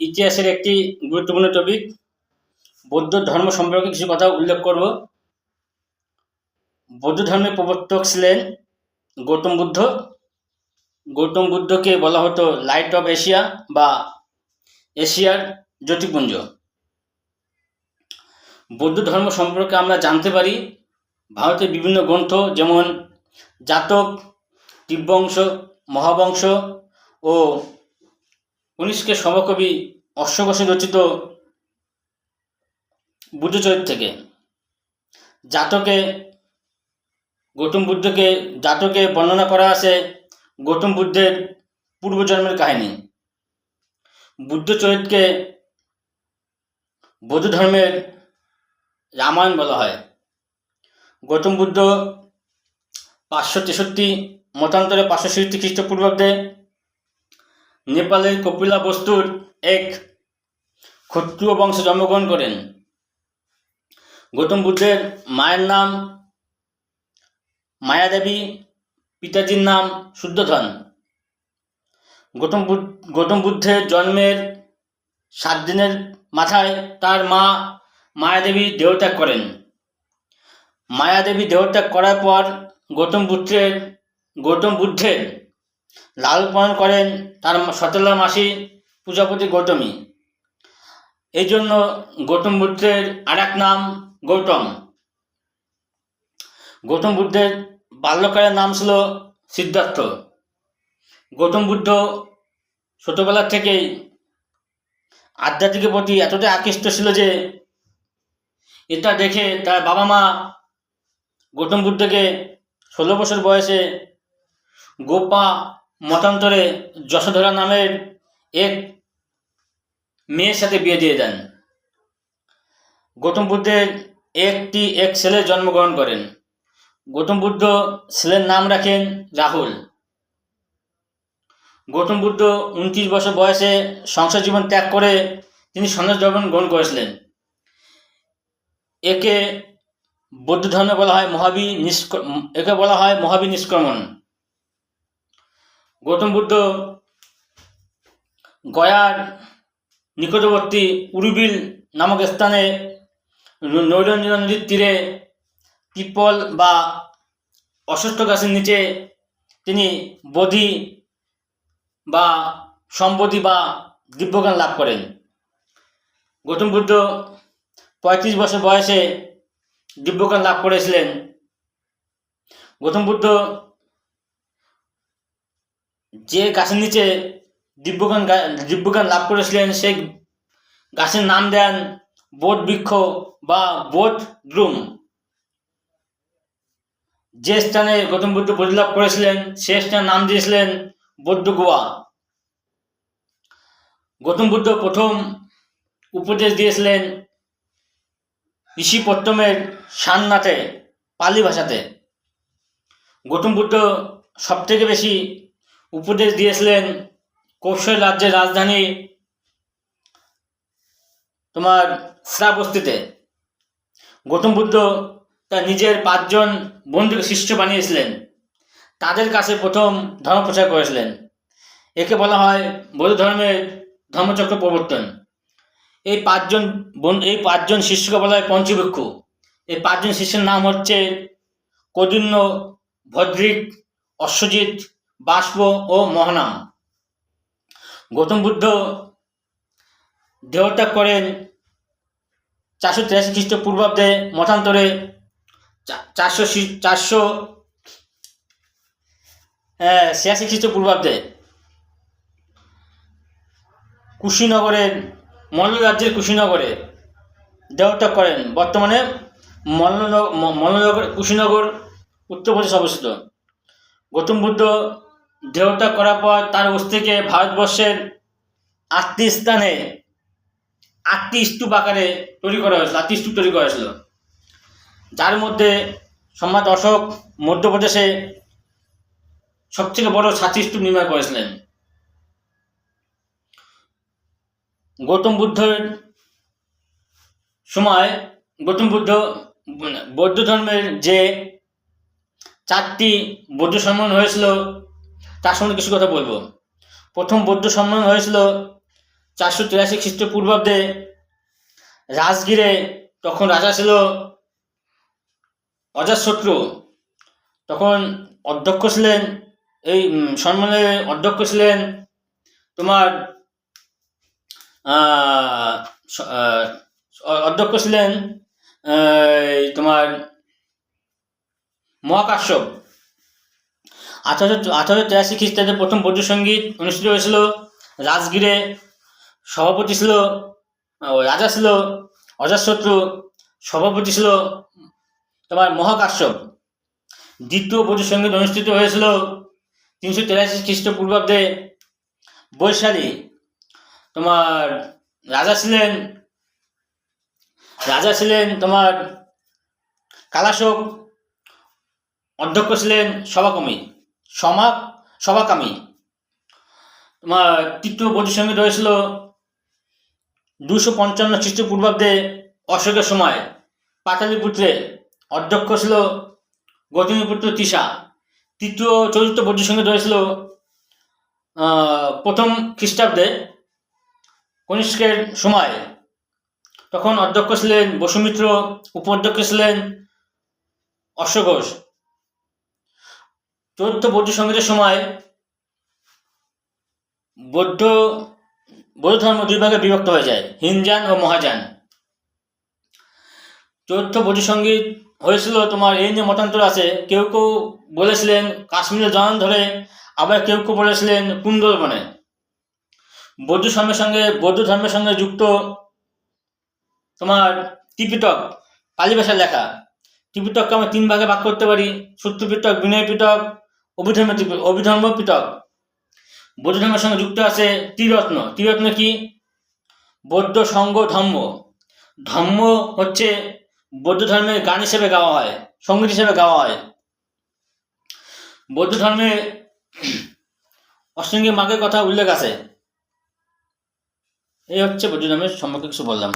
ইতিহাসের একটি গুরুত্বপূর্ণ টপিক বৌদ্ধ ধর্ম সম্পর্কে কিছু কথা উল্লেখ করব। বৌদ্ধ ধর্মের প্রবর্তক ছিলেন গৌতম বুদ্ধ। গৌতম বুদ্ধকে বলা হতো লাইট অফ এশিয়া বা এশিয়ার জ্যোতিপুঞ্জ বৌদ্ধ ধর্ম সম্পর্কে আমরা জানতে পারি, ভারতের বিভিন্ন গ্রন্থ যেমন জাতক দিব্যংশ মহাবংশ ও উনিশকে সমকবি অশ্বঘোষে রচিত বুদ্ধচরিত থেকে। জাতকে, গৌতম বুদ্ধকে, জাতকে বর্ণনা করা আছে গৌতম বুদ্ধের পূর্বজন্মের কাহিনী। বুদ্ধচরিতকে বৌদ্ধ ধর্মের রামায়ণ বলা হয়। গৌতম বুদ্ধ পাঁচশো তেষট্টি, মতান্তরে পাঁচশো ছেষট্টি খ্রিস্টপূর্বাব্দে নেপালের কপিলা বস্তুর এক ক্ষত্রিয় বংশে জন্মগ্রহণ করেন। গৌতম বুদ্ধের মায়ের নাম মায়াদেবী, পিতাজির নাম শুদ্ধধন। গৌতম বুদ্ধ গৌতম বুদ্ধের জন্মের সাত দিনের মাথায় তার মা মায়াদেবী দেহত্যাগ করেন। মায়াদেবী দেহত্যাগ করার পর গৌতম বুদ্ধের গৌতম বুদ্ধের লালন পালন করেন তার সতেলা মাসি পূজাপতি গৌতমী। এই জন্য গৌতম বুদ্ধের আর এক নাম গৌতম। গৌতম বুদ্ধের বাল্যকালের নাম ছিল সিদ্ধার্থ। গৌতম বুদ্ধ ছোটবেলা থেকেই আধ্যাত্মিকের প্রতি এতটাই আকৃষ্ট ছিল যে এটা দেখে তার বাবা মা গৌতম বুদ্ধকে ষোলো বছর বয়সে গোপা মতান্তরে যশোধরা নামের এক মেয়ের সাথে বিয়ে দিয়ে দেন। গৌতম বুদ্ধের একটি এক ছেলে জন্মগ্রহণ করেন। গৌতম বুদ্ধ ছেলের নাম রাখেন রাহুল। গৌতম বুদ্ধ উনত্রিশ বছর বয়সে সংসার জীবন ত্যাগ করে তিনি সন্ন্যাস জীবন গ্রহণ করেছিলেন। একে বৌদ্ধ ধর্মে বলা হয় মহাবী নিষ্ক একে বলা হয় মহাবী নিষ্ক্রমণ। গৌতম বুদ্ধ, গয়ার নিকটবর্তী উরুবিল নামক স্থানে নৈরঞ্জন নদীর তীরে পিপল বা অশ্বত্থ গাছের নিচে তিনি বোধি বা সম্বোধি বা দিব্যজ্ঞান লাভ করেন। গৌতম বুদ্ধ পঁয়ত্রিশ বছর বয়সে দিব্যজ্ঞান লাভ করেছিলেন। গৌতম বুদ্ধ যে গাছের নিচে দিব্যজ্ঞান দিব্যজ্ঞান লাভ করেছিলেন সেই গাছের নাম দেন বোধ বৃক্ষ বা বোধ দ্রুম। যে স্থানে গৌতম বুদ্ধ বোধি লাভ করেছিলেন, সে স্থানের নাম দিয়েছিলেন বৌদ্ধ গোয়া। গৌতম বুদ্ধ প্রথম উপদেশ দিয়েছিলেন ঋষিপত্তমের সান্নাতে, পালি ভাষাতে। গৌতম বুদ্ধ সবথেকে বেশি উপদেশ দিয়েছিলেন কৌশল রাজ্যের রাজধানী তোমার শ্রাবস্তিতে। গৌতম বুদ্ধ তার নিজের পাঁচজন বন্ধুকে শিষ্য বানিয়েছিলেন। তাদের কাছে প্রথম ধর্ম প্রচার করেছিলেন। একে বলা হয় বৌদ্ধ ধর্মের ধর্মচক্র প্রবর্তন। এই পাঁচজন এই পাঁচজন শিষ্যকে বলা হয় পঞ্চভিক্ষু এই পাঁচজন শিষ্যের নাম হচ্ছে কদিন্য, ভদ্রিক, অশ্বজিৎ বাষ্প ও মহানাম। গৌতম বুদ্ধ দেহত্যাগ করেন চারশো তিরাশি খ্রিস্টপূর্বাব্দে মতান্তরে চারশো চারশো হ্যাঁ ছিয়াশি খ্রিস্টপূর্বাব্দে। কুশীনগরের, মল্ল রাজ্যের কুশীনগরে দেহত্যাগ করেন। বর্তমানে মল্লনগর মল্লনগর কুশীনগর উত্তরপ্রদেশ অবস্থিত। গৌতম বুদ্ধ দেহত্যাগ করার পর তার অস্থিকে ভারতবর্ষের আটটি স্থানে আটটি স্তূপ আকারে তৈরি করা হয়েছিল, আটটি স্তূপ তৈরি করা হয়েছিল। যার মধ্যে সম্রাট অশোক মধ্যপ্রদেশে সবথেকে বড় সাতটি স্তূপ নির্মাণ করেছিলেন। গৌতম বুদ্ধের সময় গৌতম বুদ্ধ বৌদ্ধ ধর্মের যে চারটি বৌদ্ধ সম্মেলন হয়েছিল তার সম্বন্ধে কিছু কথা বলব। প্রথম বৌদ্ধ সম্মেলন হয়েছিল চারশো তিরাশি খ্রিস্টপূর্বাব্দে। রাজগিরে তখন রাজা ছিল অজাতশত্রু। তখন অধ্যক্ষ ছিলেন, এই সম্মেলনের অধ্যক্ষ ছিলেন তোমার অধ্যক্ষ ছিলেন তোমার মহাকাশ্যপ। আঠারোশো আঠারোশো তিরাশি খ্রিস্টাব্দে প্রথম সংগীত অনুষ্ঠিত হয়েছিল। রাজগিরে সভাপতি ছিল রাজা ছিল অজাতশত্রু সভাপতি ছিল তোমার মহাকাশ্যপ। দ্বিতীয় বৌদ্ধ সংগীত অনুষ্ঠিত হয়েছিল তিনশো তিরাশি খ্রিস্টপূর্বাব্দে। বৈশালী, তোমার রাজা ছিলেন রাজা ছিলেন, তোমার কালাশোক অধ্যক্ষ ছিলেন সভাকর্মী। সমা সভাকামী তোমার তৃতীয় বৌদ্ধ সংগীত হয়েছিল দুশো পঞ্চান্ন খ্রিস্টপূর্বাব্দে অশোকের সময়। পাটালিপুত্রে অধ্যক্ষ ছিল গৌতমীপুত্র তিসা তৃতীয় চতুর্থ বৌদ্ধ সংগীত হয়েছিল আহ, প্রথম খ্রিস্টাব্দে কনিষ্কের সময়। তখন অধ্যক্ষ ছিলেন বসুমিত্র উপাধ্যক্ষ ছিলেন অশ্বঘোষ চতুর্থ বৌদ্ধ সঙ্গীতের সময় বৌদ্ধ বৌদ্ধ ধর্ম দুই ভাগে বিভক্ত হয়ে যায়, হিনজান ও মহাযান চতুর্থ বৌদ্ধ সংগীত হয়েছিল তোমার এই নিয়ে মতান্তর আছে, কেউ কেউ বলেছিলেন কাশ্মীরের জন ধরে, আবার কেউ কেউ বলেছিলেন কুন্দরবনে বৌদ্ধ ধর্মের সঙ্গে, বৌদ্ধ ধর্মের সঙ্গে যুক্ত তোমার ত্রিপিটক পালি ভাষায় লেখা। ত্রিপিটককে আমরা তিন ভাগে ভাগ করতে পারি সূত্র পিটক বিনয় পিটক অভিধর্ম অভিধর্ম পিটক বৌদ্ধ ধর্মের সঙ্গে যুক্ত আছে ত্রিরত্ন। ত্রিরত্ন কি? বৌদ্ধ সঙ্গ ধর্ম ধর্ম হচ্ছে বৌদ্ধ ধর্মের গান হিসেবে গাওয়া হয়, সংগীত হিসেবে গাওয়া হয়। বৌদ্ধ ধর্মে অষ্টঙ্গী মাগের কথা উল্লেখ আছে। এই হচ্ছে বৌদ্ধ ধর্মের সম্পর্কে কিছু বললাম।